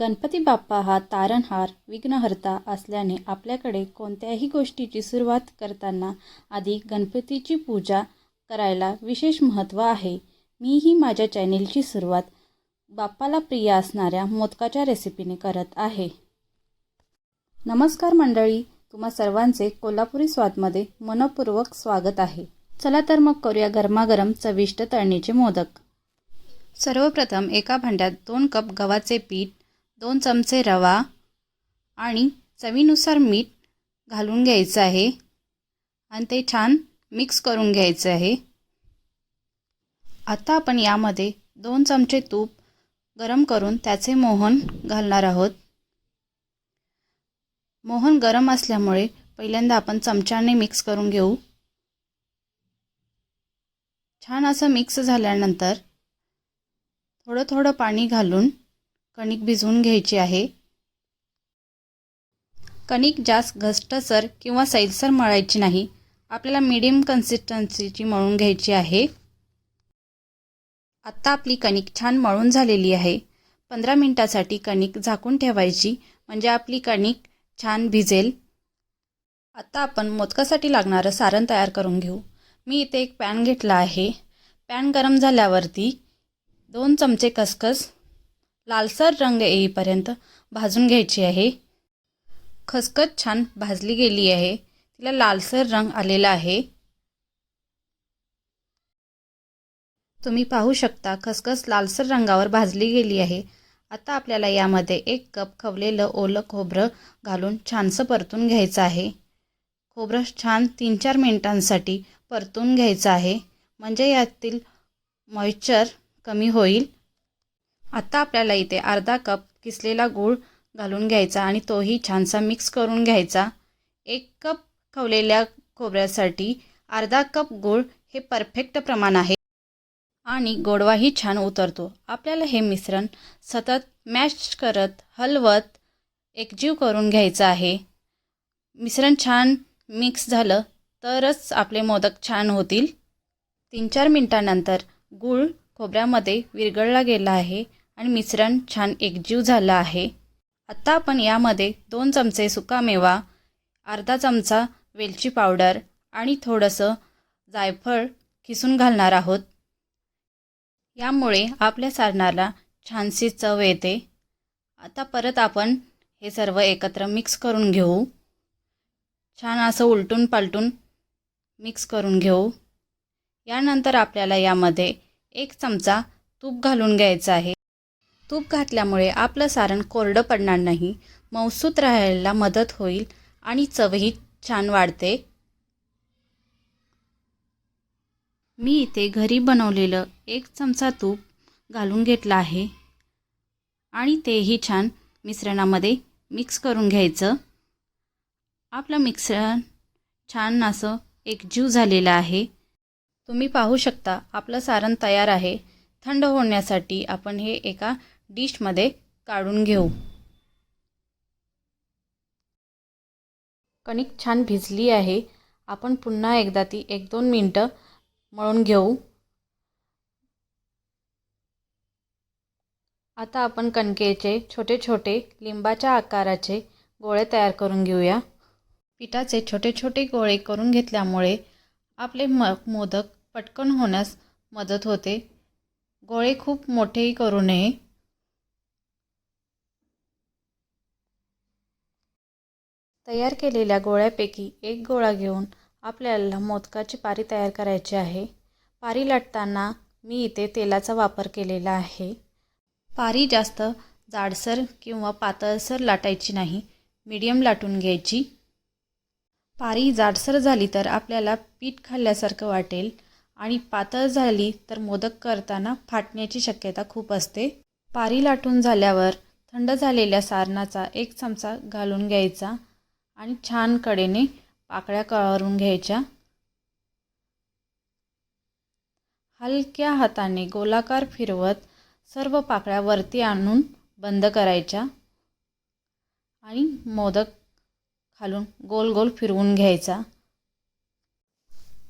गणपती बाप्पा हा तारणहार विघ्नहर्ता असल्याने आपल्याकडे कोणत्याही गोष्टीची सुरुवात करताना आधी गणपतीची पूजा करायला विशेष महत्त्व आहे. मीही माझ्या चॅनेलची सुरुवात बाप्पाला प्रिय असणाऱ्या मोदकाच्या रेसिपीने करत आहे. नमस्कार मंडळी तुम्हा सर्वांचे कोल्हापुरी स्वादमध्ये मनपूर्वक स्वागत आहे. चला तर मग करूया गरमागरम चविष्ट तळणीचे मोदक. सर्वप्रथम एका भांड्यात दोन कप गव्हाचे पीठ दोन चमचे रवा आणि चवीनुसार मीठ घालून घ्यायचं आहे. आणि ते छान मिक्स करून घ्यायचं आहे. आता आपण यामध्ये दोन चमचे तूप गरम करून त्याचे मोहन घालणार आहोत. मोहन गरम असल्यामुळे पहिल्यांदा आपण चमच्याने मिक्स करून घेऊ. छान असं मिक्स झाल्यानंतर थोडं थोडं पाणी घालून कणिक भिजवून घ्यायची आहे. कणिक जास्त घट्टसर किंवा सैलसर मळायची नाही. आपल्याला मीडियम कन्सिस्टन्सीची मळून घ्यायची आहे. आत्ता आपली कणिक छान मळून झालेली आहे. पंधरा मिनटासाठी कणिक झाकून ठेवायची म्हणजे आपली कणिक छान भिजेल. आत्ता आपण मोदकासाठी लागणारं सारण तयार करून घेऊ. मी इथे एक पॅन घेतला आहे. पॅन गरम झाल्यावरती दोन चमचे खसखस लालसर रंग येईपर्यंत भाजून घ्यायची आहे. खसखस छान भाजली गेली आहे. तिला लालसर रंग आलेला आहे. तुम्ही पाहू शकता खसखस लालसर रंगावर भाजली गेली आहे. आता आपल्याला यामध्ये एक कप खवलेलं ओलं खोबरं घालून छानसं परतून घ्यायचं आहे. खोबरं छान तीन चार मिनिटांसाठी परतून घ्यायचं आहे. म्हणजे यातील मॉइश्चर कमी होईल. आता आपल्याला इथे अर्धा कप किसलेला गूळ घालून घ्यायचा आणि तोही छानसा मिक्स करून घ्यायचा. एक कप खवलेल्या खोबऱ्यासाठी अर्धा कप गूळ हे परफेक्ट प्रमाण आहे. आणि गोडवाही छान उतरतो. आपल्याला हे मिश्रण सतत मॅश करत हलवत एकजीव करून घ्यायचं आहे. मिश्रण छान मिक्स झालं तरच आपले मोदक छान होतील. तीन चार मिनटानंतर गूळ खोबऱ्यामध्ये विरघळला गेला आहे. आणि मिश्रण छान एकजीव झालं आहे. आत्ता आपण यामध्ये दोन चमचे सुकामेवा अर्धा चमचा वेलची पावडर आणि थोडंसं जायफळ खिसून घालणार आहोत. यामुळे आपल्या सारणाला छानशी चव येते. आता परत आपण हे सर्व एकत्र मिक्स करून घेऊ. छान असं उलटून पालटून मिक्स करून घेऊ. यानंतर आपल्याला यामध्ये एक चमचा तूप घालून घ्यायचं आहे. तूप घातल्यामुळे आपलं सारण कोरडं पडणार नाही. मौसूत राहायला मदत होईल आणि चवही छान वाढते. मी इथे घरी बनवलेलं एक चमचा तूप घालून घेतलं आहे. आणि तेही छान मिश्रणामध्ये मिक्स करून घ्यायचं. आपलं मिक्सर छान असं एकजीव झालेलं आहे. तुम्ही पाहू शकता आपलं सारण तयार आहे. थंड होण्यासाठी आपण हे एका डिशमध्ये काढून घेऊ. कणिक छान भिजली आहे. आपण पुन्हा एकदा ती एक दोन मिनटं मळून घेऊ. आता आपण कणकेचे छोटे छोटे लिंबाच्या आकाराचे गोळे तयार करून घेऊया. पिठाचे छोटे छोटे गोळे करून घेतल्यामुळे आपले म मोदक पटकन होण्यास मदत होते. गोळे खूप मोठेही करू नये. तयार केलेल्या गोळ्यापैकी एक गोळा घेऊन आपल्याला मोदकाची पारी तयार करायची आहे. पारी लाटताना मी इथे तेलाचा वापर केलेला आहे. पारी जास्त जाडसर किंवा पातळसर लाटायची नाही मीडियम लाटून घ्यायची. पारी जाडसर झाली तर आपल्याला पीठ खाल्ल्यासारखं वाटेल आणि पातळ झाली तर मोदक करताना फाटण्याची शक्यता खूप असते. पारी लाटून झाल्यावर थंड झालेल्या सारणाचा एक चमचा घालून घ्यायचा. आणि छान कडेने पाकळ्या करून घ्यायच्या. हलक्या हाताने गोलाकार फिरवत सर्व पाकळ्या वरती आणून बंद करायच्या आणि मोदक खालून गोल गोल फिरवून घ्यायचा.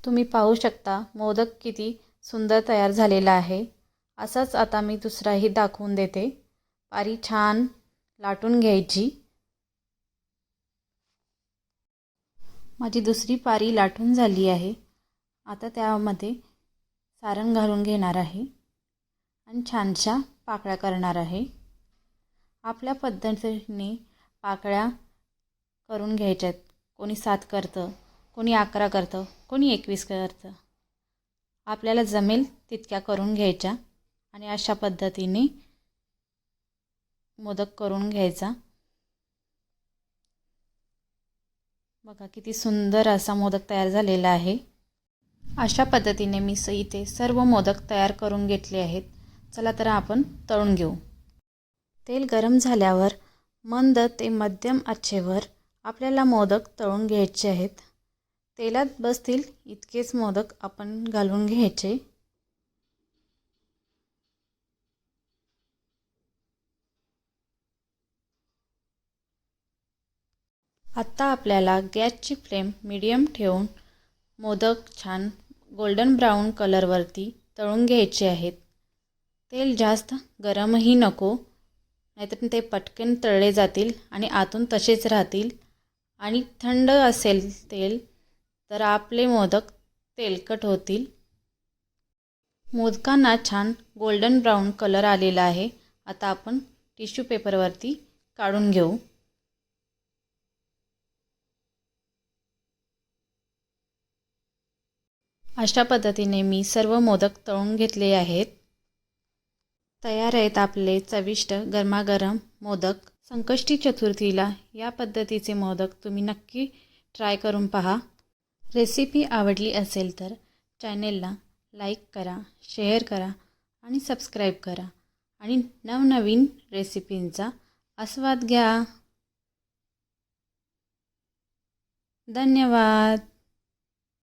तुम्ही पाहू शकता मोदक किती सुंदर तयार झालेला आहे. असाच आता मी दुसराही दाखवून देते. पारी छान लाटून घ्यायची. माझी दुसरी पारी लाटून झाली आहे. आता त्यामध्ये सारण घालून घेणार आहे आणि छानशा पाकळ्या करणार आहे. आपल्या पद्धतीने पाकळ्या करून घ्यायच्यात. कोणी सात करतं कोणी अकरा करतं कोणी एकवीस करतं. आपल्याला जमेल तितक्या करून घ्यायच्या आणि अशा पद्धतीने मोदक करून घ्यायचा. बघा किती सुंदर असा मोदक तयार झालेला आहे. अशा पद्धतीने मी स इथे सर्व मोदक तयार करून घेतले आहेत. चला तर आपण तळून घेऊ. तेल गरम झाल्यावर मंद ते मध्यम आचेवर आपल्याला मोदक तळून घ्यायचे आहेत. तेलात बसतील इतकेच मोदक आपण घालून घ्यायचे. आत्ता आपल्याला गॅसची फ्लेम मिडियम ठेवून मोदक छान गोल्डन ब्राऊन कलरवरती तळून घ्यायचे आहेत. तेल जास्त गरमही नको नाहीतर ते पटकन तळले जातील आणि आतून तसेच राहतील. आणि थंड असेल तेल तर आपले मोदक तेलकट होतील. मोदकांना छान गोल्डन ब्राऊन कलर आलेला आहे. आता आपण टिश्यू पेपरवरती काढून घेऊ. अशा पद्धतीने मी सर्व मोदक तळून घेतले आहेत. तयार आहेत आपले चविष्ट गरमागरम मोदक. संकष्टी चतुर्थीला या पद्धतीचे मोदक तुम्ही नक्की ट्राय करून पहा. रेसिपी आवडली असेल तर चॅनेलला लाईक करा शेअर करा आणि सबस्क्राईब करा. आणि नवनवीन रेसिपींचा आस्वाद घ्या. धन्यवाद.